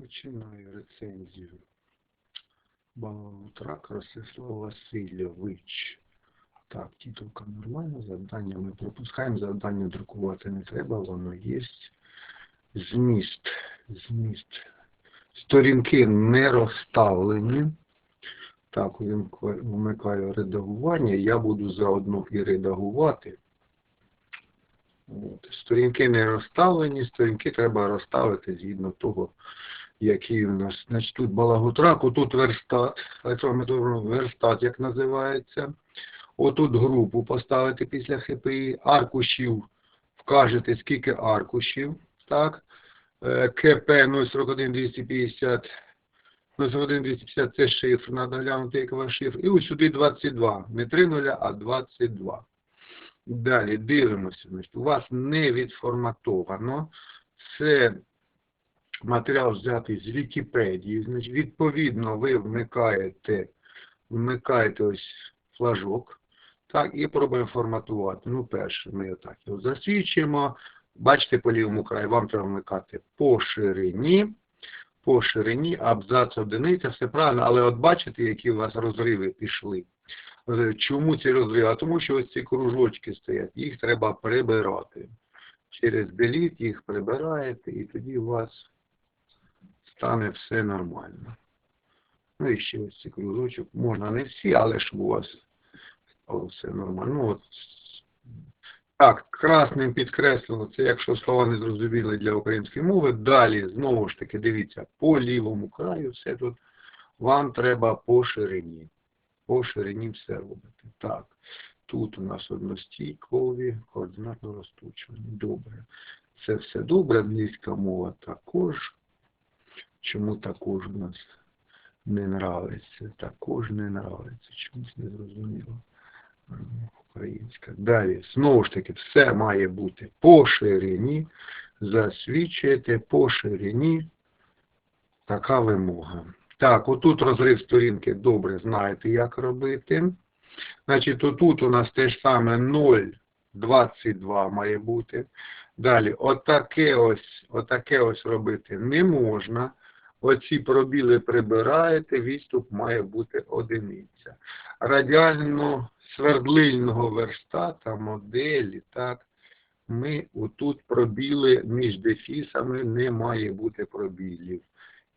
Починаю рецензію. Балаутрак Ростислав Васильович. Так, титулка нормальна, завдання ми пропускаємо, завдання друкувати не треба, воно є. Зміст. Зміст. Сторінки не розставлені. Так, вмикаю редагування. Я буду заодно і редагувати. От. Сторінки не розставлені, сторінки треба розставити згідно того, який у нас. Значить, тут балагутраку, тут верстат, електромедовий верстат, як називається. Отут групу поставити після ХПІ, аркушів вкажете, скільки аркушів, так. КП 041 250, це шифр, треба глянути, який ваш шифр. І ось сюди 22, не 3 нуля, а 22. Далі дивимося. У вас не відформатовано. Це матеріал взятий з Вікіпедії. Значить, відповідно, ви вмикаєте, вмикаєте ось флажок. Так, і пробуємо форматувати. Ну, перше, ми отак його засвідчимо. Бачите, по лівому краю, вам треба вмикати по ширині. По ширині, абзац одиниця, все правильно, але от бачите, які у вас розриви пішли. Е, Чому ці розриви? А тому що ось ці кружочки стоять, їх треба прибирати. Через деліт їх прибираєте, і тоді у вас стане все нормально. Ну і ще ось ці кружочок. Можна не всі, але щоб у вас стало все нормально. Ну, от. Так, красним підкреслено, це якщо слова не зрозуміли для української мови. Далі, знову ж таки, дивіться, по лівому краю все тут вам треба по ширині. По ширині все робити. Так, тут у нас одностійкові, координатно розтучувані. Добре. Це все добре, англійська мова також. Чому також у нас не нравиться? Також не нравиться. Чомусь не зрозуміло. Українська. Далі, знову ж таки, все має бути по ширині. Засвідчуєте по ширині. Така вимога. Так, отут розрив сторінки, добре, знаєте, як робити. Значить, отут у нас те ж саме 0,22 має бути. Далі, отаке ось, отаке ось робити не можна. Оці пробіли прибираєте, відступ має бути одиниця. Радіально свердлильного верстата, моделі, так, ми отут пробіли між дефісами, не має бути пробілів.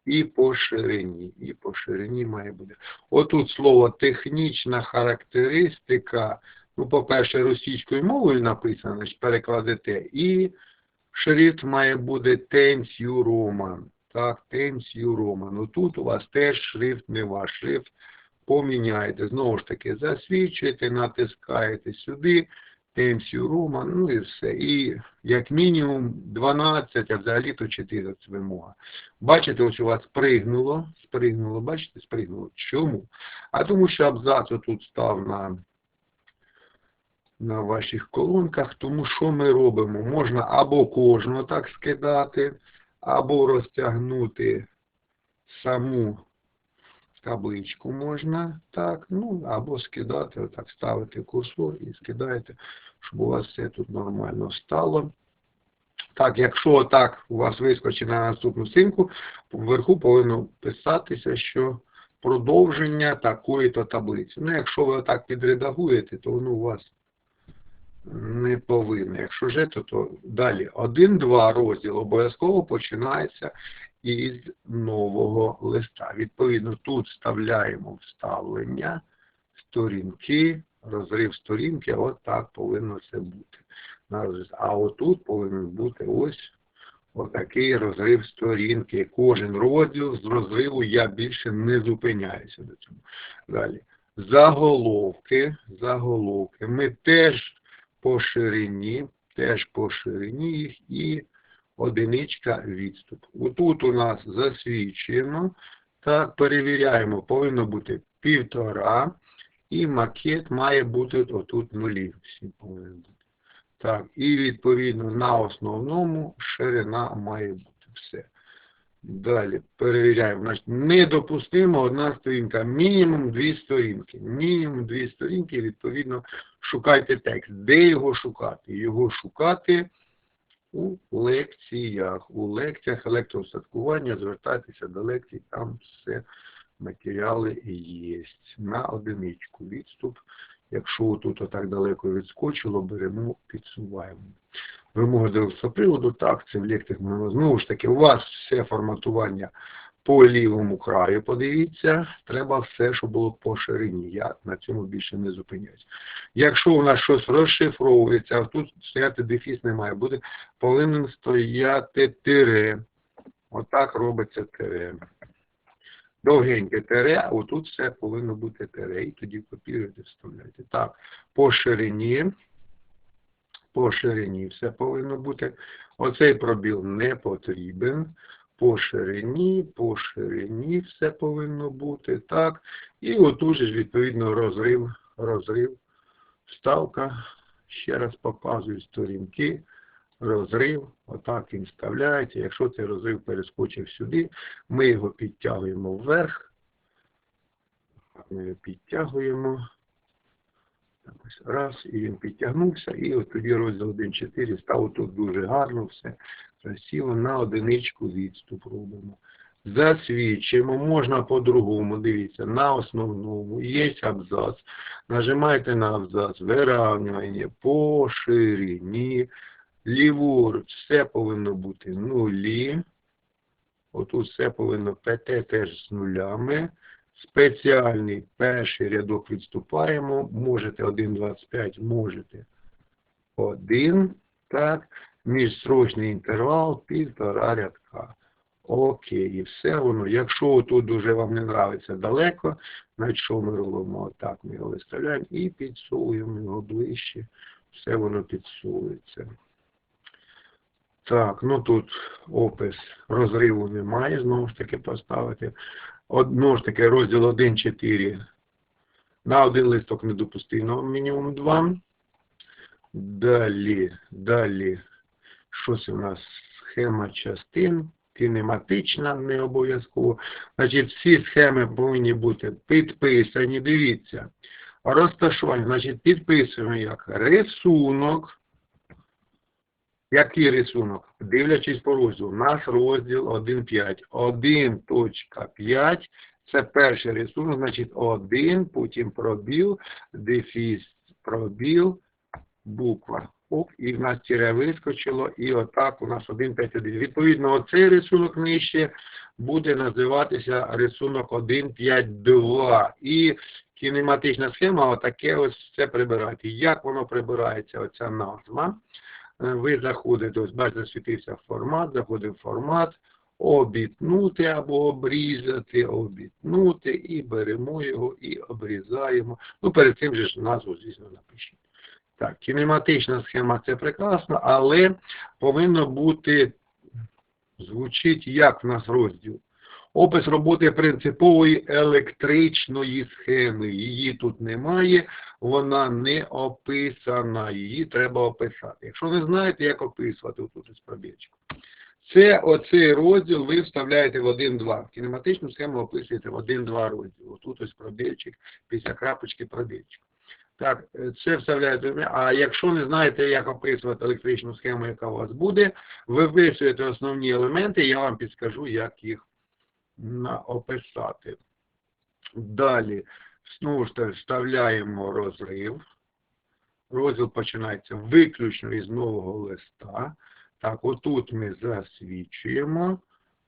І по ширині, і по ширині має бути. Отут слово технічна характеристика, ну, по-перше, російською мовою написано, перекладете, і шрифт має бути Тенсью Роман. Так, Тенсью Роман. Ну тут у вас теж шрифт не ваш шрифт. Поміняєте, знову ж таки, засвідчуєте, натискаєте сюди, Тенсію Роман, ну і все. І як мінімум 12, а взагалі то 14 вимога. Бачите, ось у вас спригнуло, спригнуло, бачите, спригнуло. Чому? А тому що абзац тут став на, на ваших колонках, тому що ми робимо? Можна або кожного так скидати, або розтягнути саму табличку можна, так, ну, або скидати, отак ставити курсор і скидаєте, щоб у вас все тут нормально стало. Так, якщо так у вас вискочить на наступну сторінку, вверху повинно писатися, що продовження такої-то таблиці. Ну, якщо ви отак підредагуєте, то воно у вас не повинно. Якщо ж то, то далі. Один-два розділ обов'язково починається із нового листа. Відповідно, тут вставляємо вставлення, сторінки, розрив сторінки, от так повинно це бути. А отут повинен бути ось отакий розрив сторінки. Кожен розділ з розриву я більше не зупиняюся до цього. Далі. Заголовки, заголовки. Ми теж по ширині, теж по ширині їх і одиничка відступ. Отут у нас засвідчено, так, перевіряємо, повинно бути півтора, і макет має бути отут нулі. Всі повинні. Так, і відповідно на основному ширина має бути все. Далі перевіряємо. Значить, недопустимо одна сторінка, мінімум дві сторінки. Мінімум дві сторінки, відповідно, шукайте текст. Де його шукати? Його шукати у лекціях. У лекціях електроустаткування звертайтеся до лекцій, там все матеріали є. На одиничку відступ. Якщо тут отак далеко відскочило, беремо, підсуваємо. Вимоги до приводу, так, це в лекціях знову ж таки, у вас все форматування по лівому краю, подивіться, треба все, що було по ширині. Я на цьому більше не зупиняюсь. Якщо у нас щось розшифровується, а тут стояти дефіс не має бути, повинен стояти тире. Отак робиться тире. Довгеньке тире, а отут все повинно бути тире. І тоді копіруєте, вставляєте. Так, по ширині. По ширині все повинно бути. Оцей пробіл не потрібен. По ширині, по ширині все повинно бути. Так. І отут же відповідно, розрив, розрив, вставка. Ще раз показую сторінки. Розрив, отак він вставляється. Якщо цей розрив перескочив сюди, ми його підтягуємо вверх. Ми його підтягуємо. Раз, і він підтягнувся, і от тоді розділ 1.4 став тут дуже гарно все, красиво, на одиничку відступ робимо. Засвідчимо, можна по-другому, дивіться, на основному є абзац. Нажимаєте на абзац, виравнювання по ширині, ліворуч, все повинно бути нулі. Отут все повинно ПТ теж з нулями. Спеціальний перший рядок відступаємо. Можете 1,25, можете 1. Так. Міжсрочний інтервал півтора рядка. Окей, і все воно. Якщо тут дуже вам не нравиться далеко, значить що ми робимо? Отак ми його виставляємо і підсовуємо його ближче. Все воно підсовується. Так, ну тут опис розриву немає, знову ж таки поставити. Одно ж таки розділ 1.4. На один листок недопустимо, мінімум 2. Далі, далі, що це у нас? Схема частин, кінематична, не обов'язково. Значить, всі схеми повинні бути підписані. Дивіться. Розташування, значить, підписуємо як рисунок. Який рисунок? Дивлячись по розділу, у нас розділ 1.5. 1.5 це перший рисунок, значить 1, потім пробіл, дефіс, пробіл, буква. Оп, і в нас тире вискочило, і отак у нас 1.5.1. Відповідно, оцей рисунок нижче буде називатися рисунок 1.5.2. І кінематична схема отаке ось це прибирати. Як воно прибирається, оця назва? Ви заходите, ось бачите, засвітився формат, заходимо в формат, обітнути або обрізати, обітнути, і беремо його і обрізаємо. Ну, перед цим же ж назву, звісно, напишіть. Так, кінематична схема це прекрасно, але повинно бути, звучить як в нас розділ. Опис роботи принципової електричної схеми. Її тут немає, вона не описана, її треба описати. Якщо не знаєте, як описувати, тут із пробірчиком. Це оцей розділ ви вставляєте в 1-2. Кінематичну схему описуєте в 1-2 розділ. Тут ось пробірчик, після крапочки пробірчик. Так, це вставляєте. А якщо не знаєте, як описувати електричну схему, яка у вас буде, ви виписуєте основні елементи, я вам підскажу, як їх описати. Далі, знову ж таки, вставляємо розрив. Розділ починається виключно із нового листа. Так, отут ми засвідчуємо,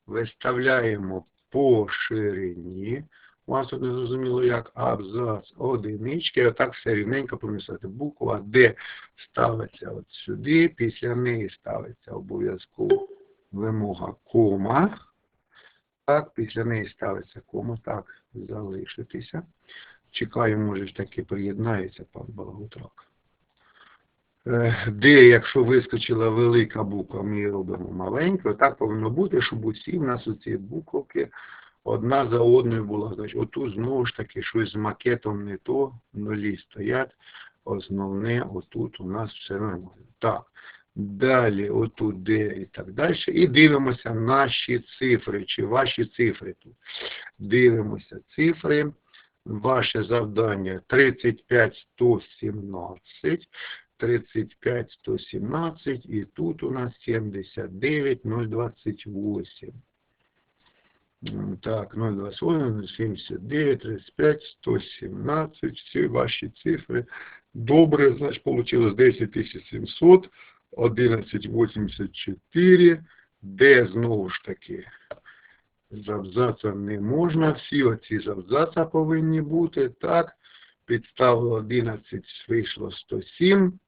виставляємо по ширині. У вас тут не зрозуміло, як абзац одинички, отак все рівненько помістити. Буква Д ставиться от сюди, після неї ставиться обов'язково вимога кома. Так, після неї ставиться кому, так, залишитися. Чекаю, може ж таки приєднається пан Балагутрак. Е, де, якщо вискочила велика буква, ми робимо маленькою, так повинно бути, щоб усі в нас оці буковки одна за одною була. Значить, отут знову ж таки щось з макетом не то, нулі стоять. Основне, отут у нас все нормально. Так, Далі, отут де і так далі. І дивимося наші цифри, чи ваші цифри тут. Дивимося цифри. Ваше завдання 35117. 35 117 і тут у нас 79 028. Так, 028, 79, 35, 117, всі ваші цифри. Добре, значить, получилось 10 700, 1184, де знову ж таки з не можна, всі оці з повинні бути, так, підстави 11, вийшло 107,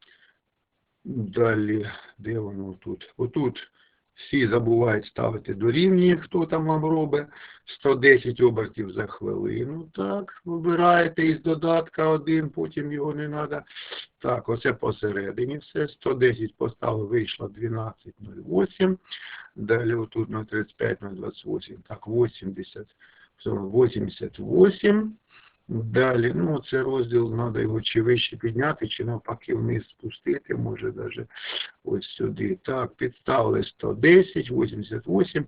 далі, де воно тут? Отут всі забувають ставити дорівнює, хто там вам робить, 110 обертів за хвилину, так, вибираєте із додатка один, потім його не треба. Так, оце посередині все, 110 поставили, вийшло 12.08, далі отут на 35, на 28, так, 80, 88, далі, ну, це розділ, треба його чи вище підняти, чи навпаки вниз спустити, може навіть ось сюди. Так, підставили 110, 88,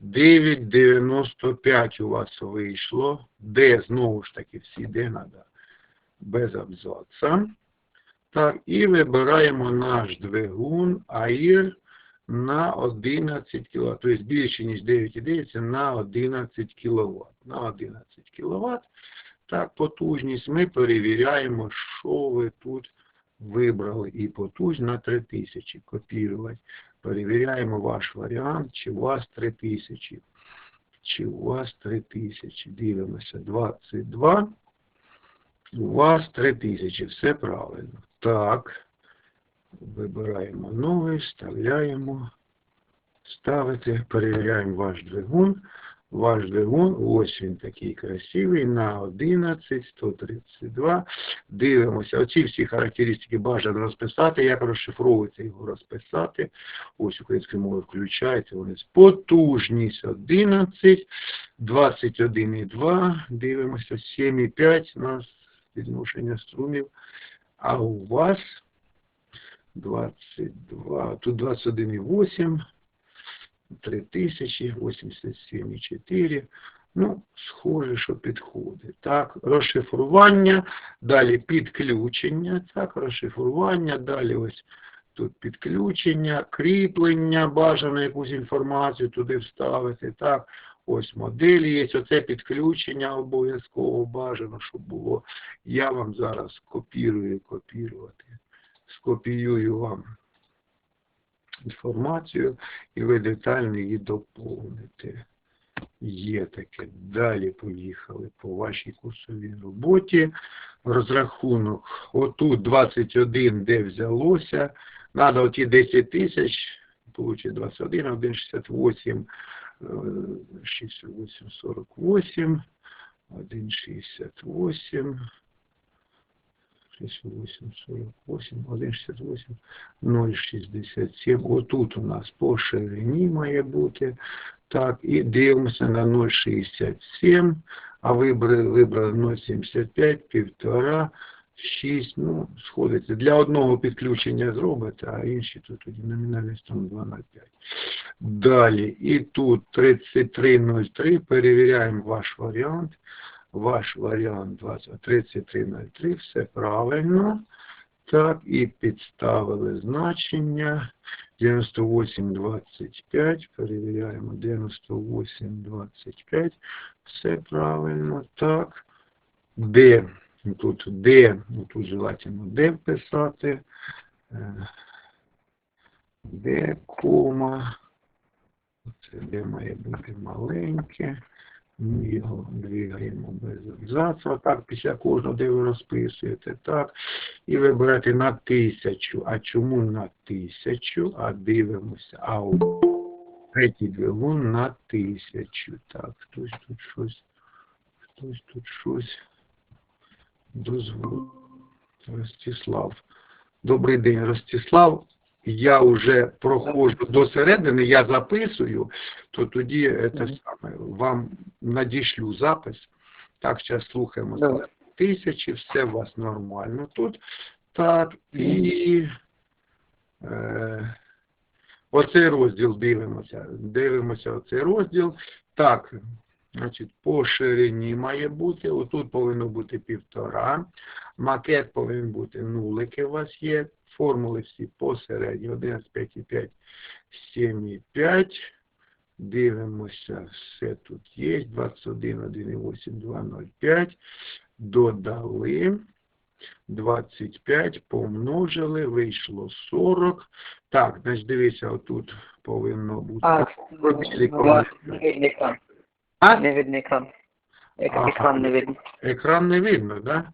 9, 95 у вас вийшло, де, знову ж таки, всі, де треба, без абзаца. Так, і вибираємо наш двигун АІР на 11 кВт, тобто більше, ніж 9,9, на 11 кВт. На 11 кВт. Так, потужність ми перевіряємо, що ви тут вибрали. І потужність на 3000. Копірувати. Перевіряємо ваш варіант, чи у вас 3000. Чи у вас 3000. Дивимося. 22. У вас 3000. Все правильно. Так. Вибираємо новий, вставляємо. Ставите, перевіряємо ваш двигун. Ваш двигун, ось він такий красивий, на 11, 132. Дивимося. Оці всі характеристики бажано розписати. Як розшифровується його розписати. Ось українською мовою включається. Вони потужність 11, 21,2. Дивимося, 7,5 у нас відношення струмів. А у вас 22, тут 21,8. 3087,4. Ну, схоже, що підходить. Так, розшифрування, далі підключення, так, розшифрування, далі ось тут підключення, кріплення, бажано якусь інформацію туди вставити, так, ось моделі є, оце підключення обов'язково бажано, щоб було. Я вам зараз копірую, копірувати, скопіюю вам інформацію і ви детально її доповните. Є таке. Далі поїхали по вашій курсовій роботі. Розрахунок. Отут 21, де взялося. Надо оті 10 тисяч, получить 21, 1,68, 68, 48, 1,68, 68, 48, 1,68, 0,67. Отут у нас по ширині має бути. Так, і дивимося на 0,67, а вибрали 0,75, півтора, 6, ну, сходиться. Для одного підключення зробите, а інші тут тоді номінальність там 2,05. Далі, і тут 33,03, перевіряємо ваш варіант. Ваш варіант 3303, все правильно. Так, і підставили значення. 98,25, перевіряємо 98,25, все правильно, так. Де, тут ну, тут желательно де вписати, де кома, це де має бути маленьке. Ми його двигаємо без абзацу, так, після кожного, де ви розписуєте, так. І ви берете на тисячу. А чому на тисячу? А дивимося. А у третій двигун на тисячу. Так, хтось тут щось, хтось тут щось дозволив. Ростислав. Добрий день, Ростислав. Я вже проходжу до середини, я записую, то тоді це саме вам надішлю запис. Так, зараз слухаємо тисячі, все у вас нормально тут. Так, і е, оцей розділ дивимося. Дивимося оцей розділ. Так, Значить, по ширині має бути, отут повинно бути півтора, макет повинен бути нулики у вас є, формули всі посередні, 11, 5,5, 7,5, дивимося, все тут є, 21, 1,8, 2,05, додали, 25 помножили, вийшло 40. Так, значить, дивися, отут повинно бути. А, А? Не видно екран. Ек- Ага. Екран не видно. Екран не видно, да?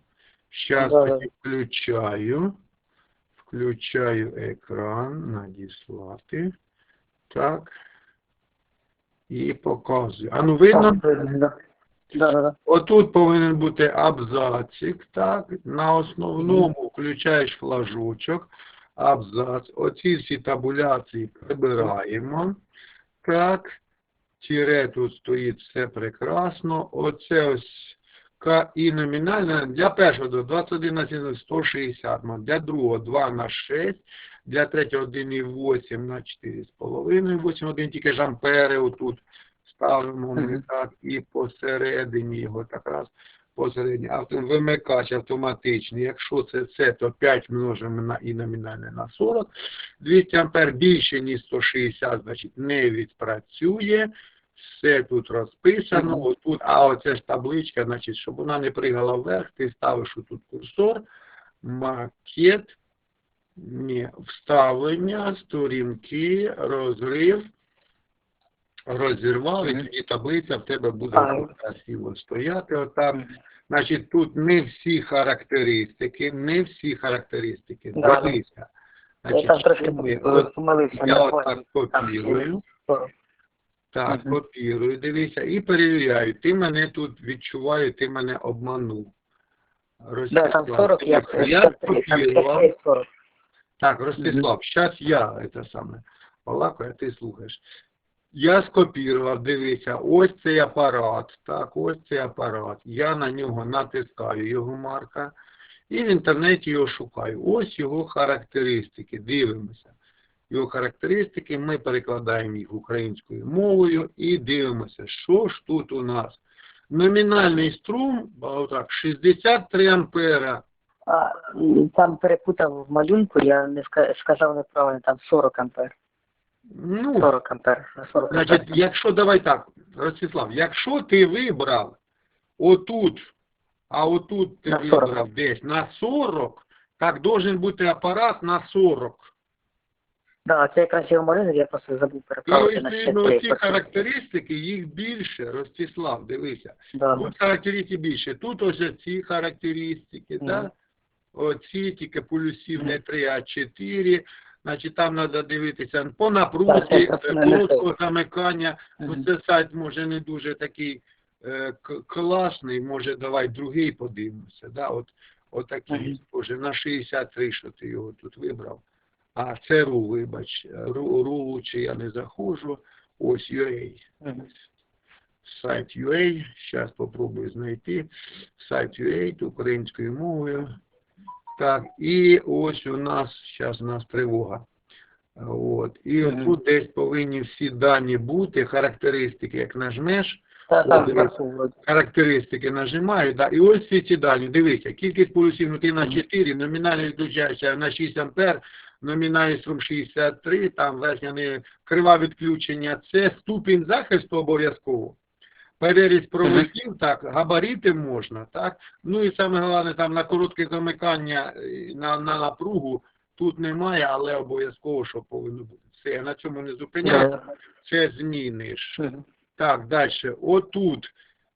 Зараз Да, тоді включаю. Включаю екран, надіслати. Так. І показую. А ну видно? Так, видно, да. Да, да, да. Отут повинен бути абзацик, так, на основному включаєш флажочок, абзац, оці всі табуляції прибираємо, так, тіре тут стоїть все прекрасно, оце ось К і номінальне, для першого до 21 на 7, 160, ну, для другого 2 на 6, для третього 1,8 на 4,5, 8, 1 тільки ж ампери отут ставимо не так і посередині його так раз посередині. Авто, вимикач автоматичний. Якщо це це, то 5 множимо на і номінальне на 40. 200 ампер більше, ніж 160, значить не відпрацює. Все тут розписано, Мгм. отут, а оце ж табличка, значить, щоб вона не пригала вверх, ти ставиш тут курсор, макет, ні, вставлення, сторінки, розрив, розірвав, і тоді таблиця в тебе буде красиво стояти. Отам. Значить, тут не всі характеристики, не всі характеристики. Дивися. Я там трошки ми- от помилився. я отак копірую. Так, копірую, дивися, і перевіряю. Ти мене тут відчуваю, ти мене обманув. Да, там 40, я, я я копірував. Так, Ростислав, зараз я це саме балакаю, а ти слухаєш. Я скопірував, дивися, ось цей апарат, так, ось цей апарат. Я на нього натискаю його марка і в інтернеті його шукаю. Ось його характеристики, дивимося. Його характеристики, ми перекладаємо їх українською мовою і дивимося, що ж тут у нас. Номінальний струм, а, так, 63 ампера. А, там перепутав малюнку, я не сказав неправильно, там 40 ампер. Ну, 40 ампер. 40 Значить, ампер. якщо давай так, Ростислав, якщо ти вибрав отут, а отут ти На 40. вибрав десь на 40, так должен бути апарат на 40. Да, це якраз його малюнок, я просто забув І переправити на ще ну, три. ці характеристики, їх більше, Ростислав, дивися. Да, Тут характеристики більше, тут ось ці характеристики, Мгм. да? оці тільки полюсів не 3, а 4. Значить, там треба дивитися по напрузі, не короткого замикання. Мгм. це сайт може не дуже такий е, класний, може давай другий подивимося. Да? От, отакий, може, на 63, що ти його тут вибрав. А це ру, вибач, ру, ру чи я не заходжу. Ось UA сайт UA, зараз попробую знайти сайт UA українською мовою. Так, і ось у нас, зараз у нас тривога. От. І Мгм. тут десь повинні всі дані бути, характеристики, як нажмеш, От, зверху характеристики нажимаю, да, і ось всі ці дані. Дивіться, кількість полюсів внутрі на 4, номінальний відключається на 6 ампер, номінальний струм 63, там верхня крива відключення, це ступінь захисту обов'язково. Переріз проводів, так, габарити можна, так. Ну і саме головне, там на коротке замикання е, на, на напругу тут немає, але обов'язково, що повинно бути. Все, я на цьому не зупиняю, це зміниш. Так, далі. Отут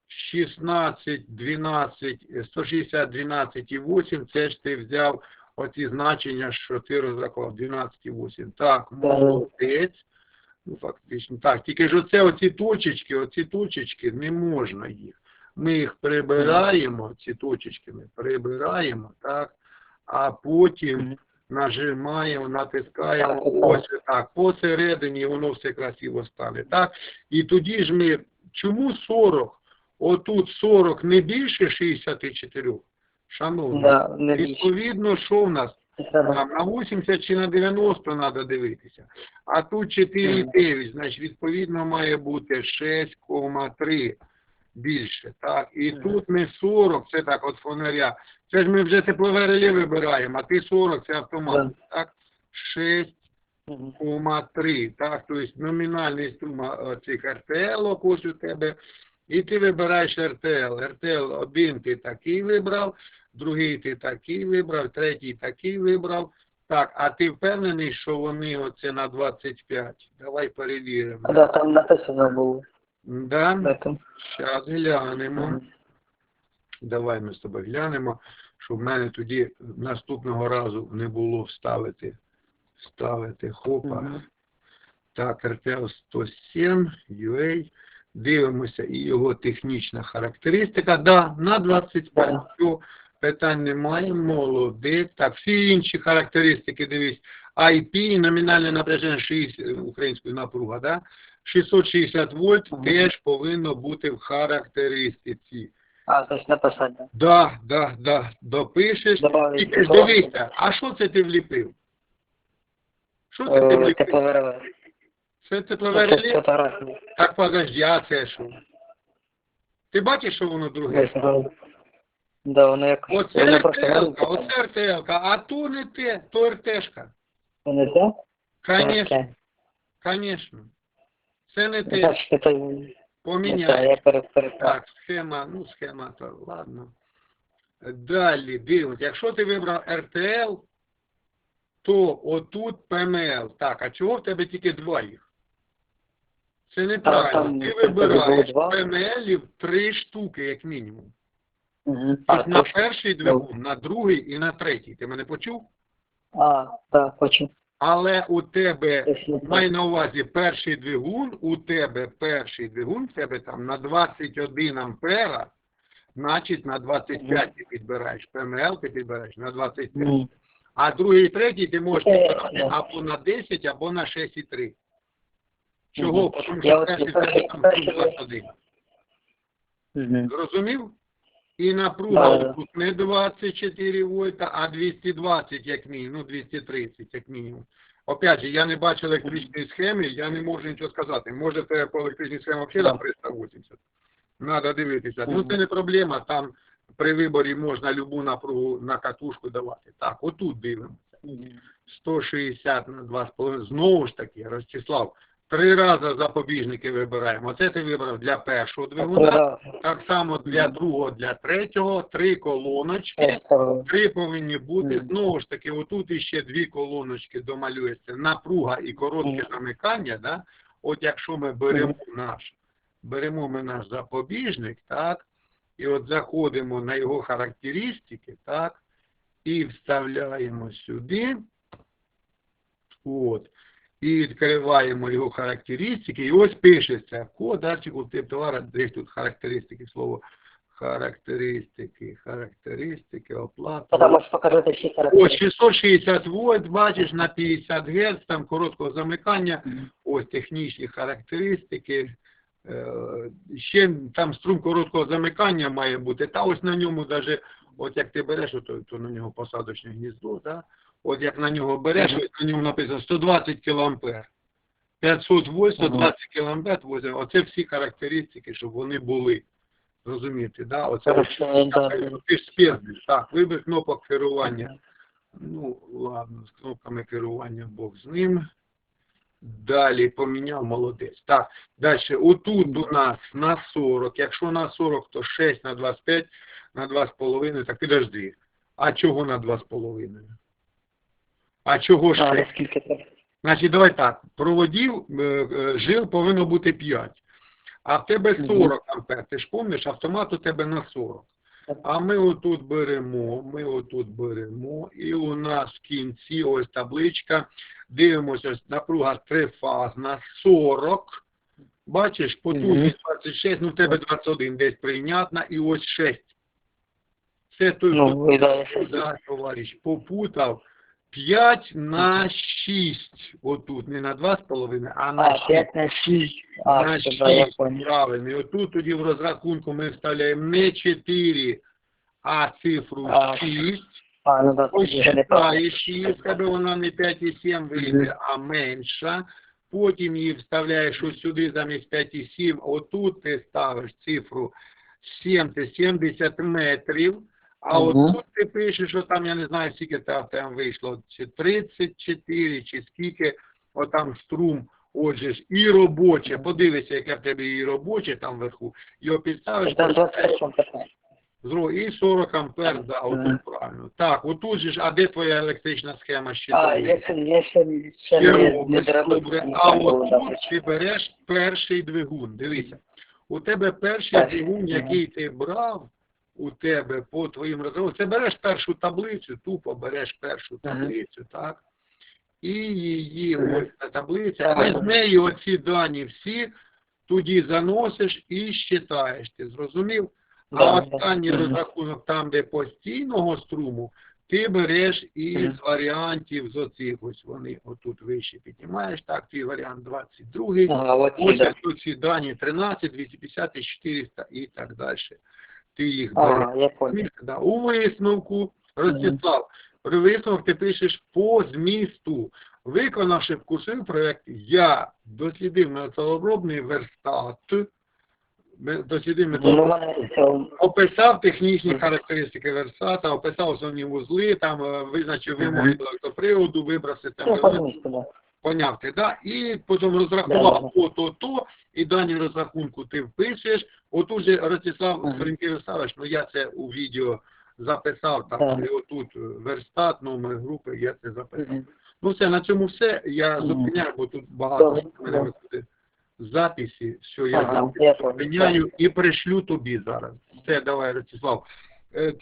16, 12, е, 160, 12 і 8. Це ж ти взяв оці значення, що ти розрахував 12 і 8. Так, молодець. Ну, фактично. Так, тільки ж оце оці точечки, оці точечки, не можна їх. Ми їх прибираємо, ці точечки ми прибираємо, так, а потім нажимаємо, натискаємо, ось так, посередині воно все красиво стане, так? І тоді ж ми, чому 40? Отут 40 не більше 64, шановні. Да, не. Відповідно, що в нас? На 80 чи на 90 треба дивитися. А тут 4,9, значить, відповідно, має бути 6,3. більше. Так, і тут ми 40, це так, от фонаря. Це ж ми вже теплове реле вибираємо, а ти 40, це автомат. Так, 6 Мгм. Ума 3, так, тобто номінальний сума цих РТЛ ось у тебе, і ти вибираєш РТЛ. РТЛ один ти такий вибрав, другий ти такий вибрав, третій такий вибрав. Так, а ти впевнений, що вони оце на 25? Давай перевіримо. А, да, там написано було. Да? Да, там. Зараз глянемо. Мгм. Давай ми з тобою глянемо, щоб в мене тоді наступного разу не було вставити. Вставити хопа. Мгм. Так, RTL 107, UA. Дивимося і його технічна характеристика. Да, на 25. Да. Питань немає, молодець. Так, всі інші характеристики, дивись. IP, номінальне напряження 6 е, українською напруга, да? 660 вольт теж повинно бути в характеристиці. А, то есть написать, да. Да, да, да, допишеш. Добавить. Тільки ж дивися, а що це ти вліпив? Що це ти Е, вліпив? Теплове реле. Це теплове Це реле? фотографії. Так подожди, а це що? Ти бачиш, що воно друге? Да. Воно якось. Оце Воно РТЛ, оце РТЛ, а то не те, то РТшка. Воно те? Конечно, конечно. Це не те. Значить, це не те, Поміняй. я Так, схема, ну схема то ладно. Далі, дивимось. Якщо ти вибрав РТЛ, то отут ПМЛ. Так, а чого в тебе тільки два їх? Це неправильно. там Ти вибираєш. ПМЛів три штуки, як мінімум. Тобто на перший двигун, на другий і на третій. Ти мене почув? А, так, хочу. Але у тебе, май на увазі, перший двигун, у тебе перший двигун, в тебе там на 21 ампера, значить на 25 ти підбираєш. ПМЛ ти підбираєш на 25. А другий і третій ти можеш Е, підбирати е. або на 10, або на 6,3. Чого? Тому що перший тебе там 21. Зрозумів? І напруга тут не 24 вольта, а 220 як мінімум, ну 230 як мінімум. Опять же, я не бачу електричної схеми, я не можу нічого сказати. Може це по електричній схемі взагалі Да. 380. Надо дивитися. Ну це не проблема, там при виборі можна любу напругу на катушку давати. Так, отут дивимося. Мгм. 160 на 2,5. Знову ж таки, Ростислав, три рази запобіжники вибираємо. Оце ти вибрав для першого двигуна. Так само для другого, для третього, три колоночки, три повинні бути. Знову ж таки, отут іще дві колоночки домалюється. Напруга і коротке замикання, да? От якщо ми беремо наш, беремо ми наш запобіжник, так, і от заходимо на його характеристики, так, і вставляємо сюди, от, і відкриваємо його характеристики, і ось пишеться код артикул тип товара, десь тут характеристики, слово характеристики, характеристики, оплата. Тоді можеш показати всі Ось 660 вольт, бачиш, на 50 Гц, там короткого замикання, ось технічні характеристики. Е, Ще там струм короткого замикання має бути. Та ось на ньому даже, от як ти береш, то, то на нього посадочне гніздо, да? От як на нього береш, ось на ньому написано 120 кілоампер. 500 вольт, 120 кілоампер, оце всі характеристики, щоб вони були. Розумієте, да? Оце ти ж так, вибір кнопок керування. Ну, ладно, з кнопками керування Бог з ним. Далі поміняв молодець. Так, далі. Отут у нас на 40. Якщо на 40, то 6 на 25, на 2,5. Так підожди. А чого на 2,5? А чого А, 6? наскільки треба? Значить, давай так. Проводів е, е, жил повинно бути 5. А в тебе 40 ампер. Ти ж пам'ятаєш, автомат у тебе на 40. А ми отут беремо, ми отут беремо, і у нас в кінці ось табличка, дивимося, напруга трифазна, 40, бачиш, потужність 26, ну в тебе 21 десь прийнятна, і ось 6. Це той, Ну, да, товариш, попутав 5 на 6, отут, не на 2,5, а на А, 6. 5 на 6. А, На все, да, я 6, правильно. І отут тоді в розрахунку ми вставляємо не 4, а цифру 6. А, ну да, Ось вже не правильно. читаєш її, в тебе вона не 5,7 вийде, а менша. потім її вставляєш ось сюди замість 5,7, отут ти ставиш цифру 70, 70 метрів, а Мгм. отут ти пишеш, що там, я не знаю, скільки там, вийшло, чи 34, чи скільки, отам струм, отже ж, і робоче, подивися, яке в тебе і робоче там вверху, його підставиш, Це 21. Зро- і 40 ампер, да, отут правильно. Так, отут же ж, а де твоя електрична схема ще? А, є? я ще, я ще, ще не, не добре. А було от ти береш перший двигун. Дивися. У тебе Перший, двигун, який ти брав у тебе по твоїм розрахункам, це береш першу таблицю, тупо береш першу таблицю, так? І її ось ця таблиця, а з неї оці дані всі тоді заносиш і щитаєш. Ти зрозумів? А останній розрахунок там, де постійного струму, ти береш із варіантів з оцих ось вони отут вище піднімаєш, так, твій варіант 22, Ага, ось тут ці дані 13, 250, 400 і так далі. Ти їх береш. Ага. У висновку, Ростислав, при висновку ти пишеш по змісту. Виконавши курсовий проєкт, я дослідив металообробний верстат, дослідив Ну, металообробний Описав технічні характеристики версата, описав основні вузли, там е, визначив вимоги до електроприводу, вибрав це систему, по да. І потім розрахував то, то, то, і дані розрахунку ти впишеш. От уже Ростислав Мгм. сторінки ну я це у відео записав, там, отут верстат, номер групи, я це записав. Ну все, на цьому все. Я зупиняю, бо тут багато мене виходить записі, що я зупиняю і пришлю тобі зараз. Все, давай, Ростислав. Е,